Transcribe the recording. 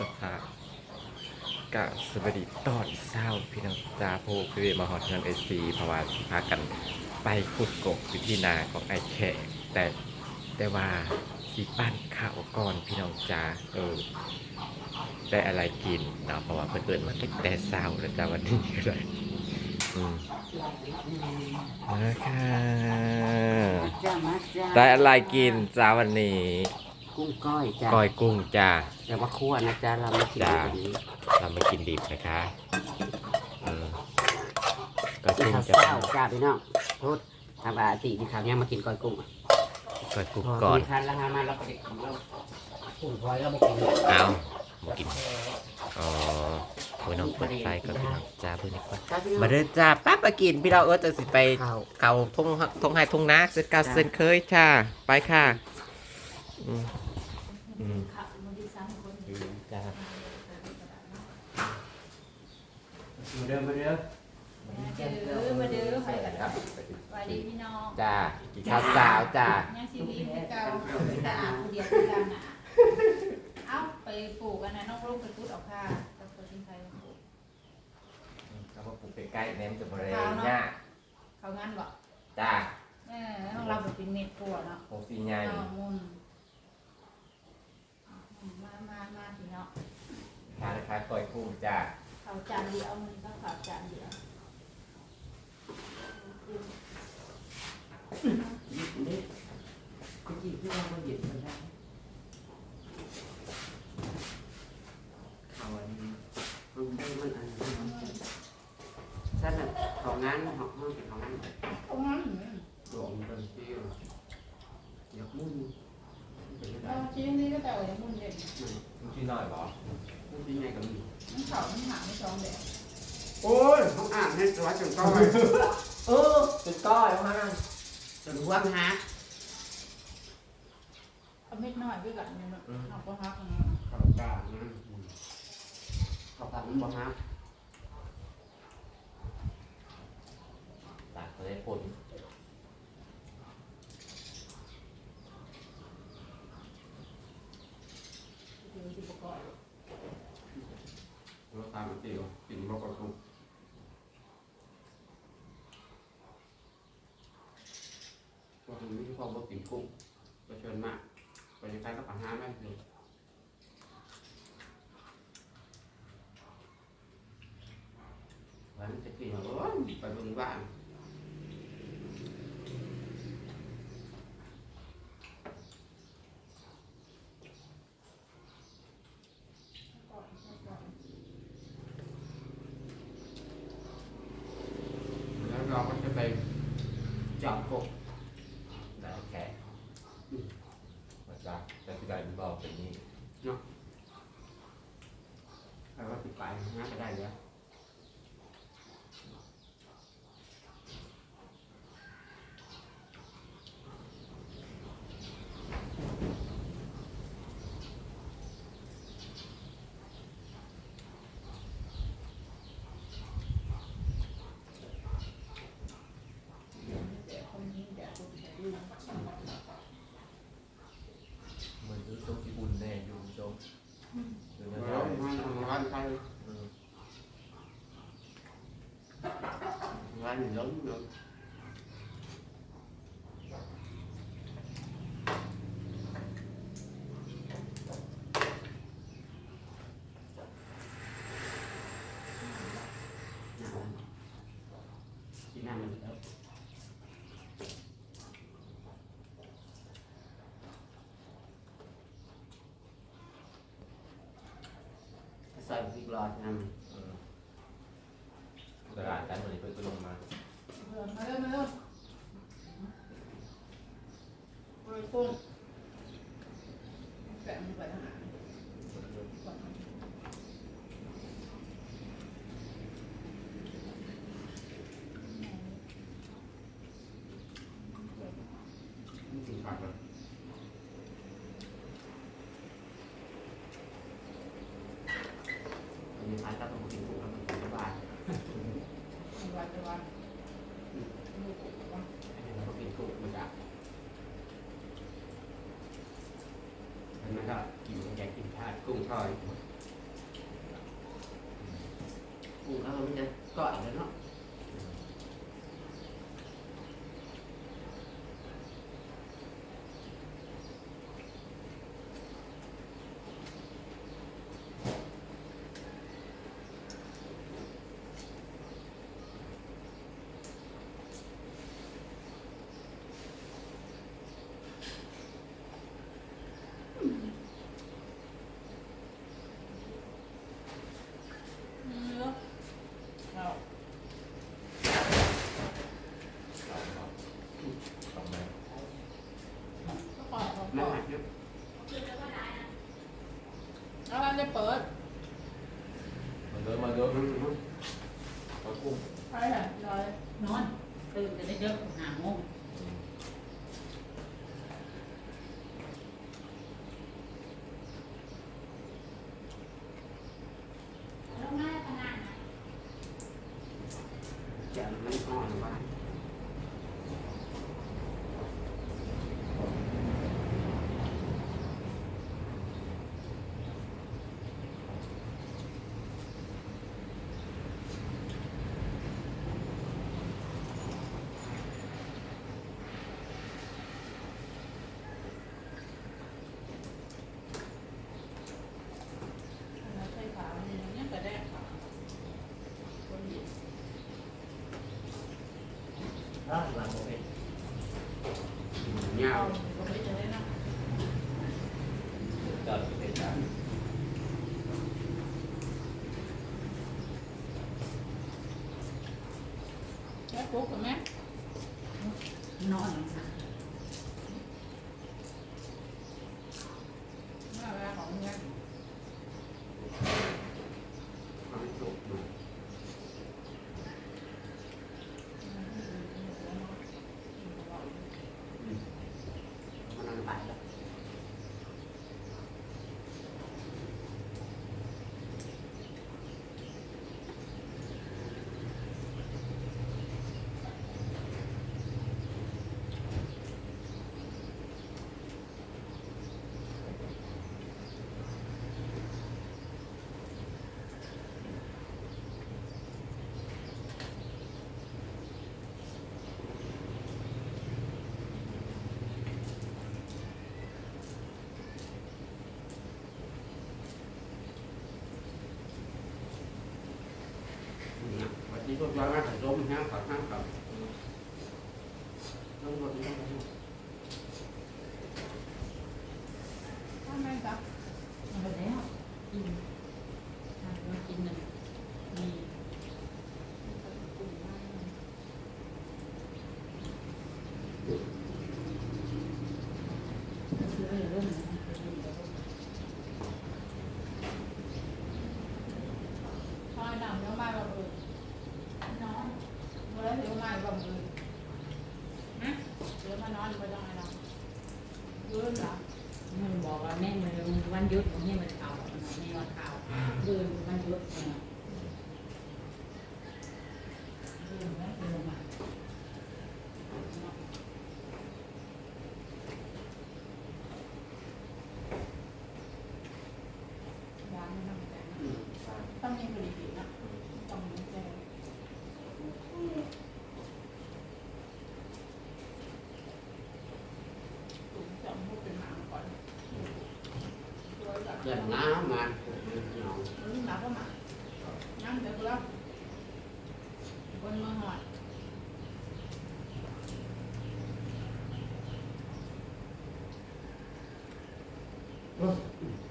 สภาพกะสวัสดีตอนเศร้าพี่น้องจ้าโพคือมาฮอดเงินไอซีเพราะว่าสิพากันไปขุดกบอยู่ที่นาของไอแขกแต่แต่ว่าสิปั้นข้าวก่อนพี่น้องจ้าเออได้อะไรกินเนาะเพราะว่าเพิ่นเอินมาตั้งแต่เช้าแล้วจ้าวันนี้ก็ได้อืมมาค่ะจ้ามาจ้าได้อะไรกินจ้าวันนี้ กุ้งก้อยจ้าก้อยกุ้งจ้าแต่ว่าคั่วนะจ้าเราไม่กินจ้าแบบนี้เราไม่กินดิบนะคะอืมก็กินกุ้งข้าวจะเช้าจ้าพี่น้องโทษทำอาติที่ข้าวเนี่ยมากินก้อยกุ้งก้อยกุ้งพก่อนมีคันแล้วฮะมาเราก็เด็กของเรากุ้งพลอยเราบอกกินเอามากินอ๋อโอ้ยน้องเปิดไฟก็พี่น้องจ้าเพื่อนนี่ก่อนจ้าพี่น้องมาเด้อจ้าปั๊บมากินพี่เราเออจะสิไปข้าวเก่าทงทงไห้ทงนาเส้นเกาเส้นเคยจ้าไปค่ะ อืมอืมจ้ามาเดิมมาเดิมมาเด้อมาเด้อไปกันครับสวัสดีพี่น้องจ้ากินข้าวสาวจ้ายังชีวิตเก่าตาอาบเดียวกันนะเอ้าไปปลูกกันนะน้องลูกไปพุดออกค่ะกับคนที่ใครปลูกเขาปลูกใกล้ๆเน้นจะบริเวณเนี่ยเขางั้นบอกจ้าเออเราแบบเป็นเม็ดปวเนาะโมซีใหญ่มุนมามามาพี่เนาะ ทานนะคะก้อยกุ้งจ้าเขาจานเดียวมันก็เขาจานเดียวก็จีบที่เราหยิบมันได้ข้าวอันนี้มันได้มันอันนี้สั้นอะของงานของห้องเป็นของงานตรงนั้นหลวงเป็นที่อยากมุ่งเป็นไม่ได้ เราชิ้นนี้ก็แต่ว่ามุนเด่นที่น้อยเหรอมุ่ง ที่ไงกับมีมันเขามันหาไม่ชองแบบโอ้ยเขาอ่านให้ตัวจนก้อยเออจุดก้อยมาจนห่วงฮะเอาเม็ดน้อยด้วยกันเนี่ยมันเอาไปฮักอย่างเขากล้านะเขากล้ามันบ่ฮะตัดเลยผล เดี๋ยวสิบกอย เราตามมันตีวกินบ่กระตุก ตัวนี้ที่พอบ่กินกุ้งก็เชิญมากไปยังไงก็ปัญหาไม่เลยวันจะกินว่าโอ้ยไปเบิ่งบ้าน แล้วเราก็จะไปจับกบ ได้แค่มาจากจะที่ใดบอกเป็นนี้ แล้วก็ติดไปนะก็ได้แล้ว เหมือนซื้อโซฟิบุนแน่อยู่คุณผู้ชมดูนะ แล้ คว รับ มันร้านใคร อืม ร้านล้มเลยที่นั่นมันแล้วใส่พริกลอยใช่ไหม อืม ตลาดกันวันนี้เพิ่งก็ลงมาเดินมาเร็วมาเร็วโอ้ยกุ้งแกะมันไปทางไหนไม่กินผักเลยมีผักก็ต้อ ใก็อีกนกหมืรันกินอยากกินทากุ้งทอด กุ้งเอามันจะก่อยแล้วเนาะ đó là một cái nhau cần cái tài sản That's what the man. No, no. น้ำขับน้ำขับลงรถลงรถทำไมจ๊ะเอาไปแล้วอืม นอนไปได้แหนล่ะยืนหรอมันบอกว่าแม่มันวันยุดของแม่มันเก่าแม่วันเก่าเดินวันยุดเนี่ยต้องมีผลิ กินน้ำมาน้อำก็มาน้ำเดือดแล้วบนมือหอดอืม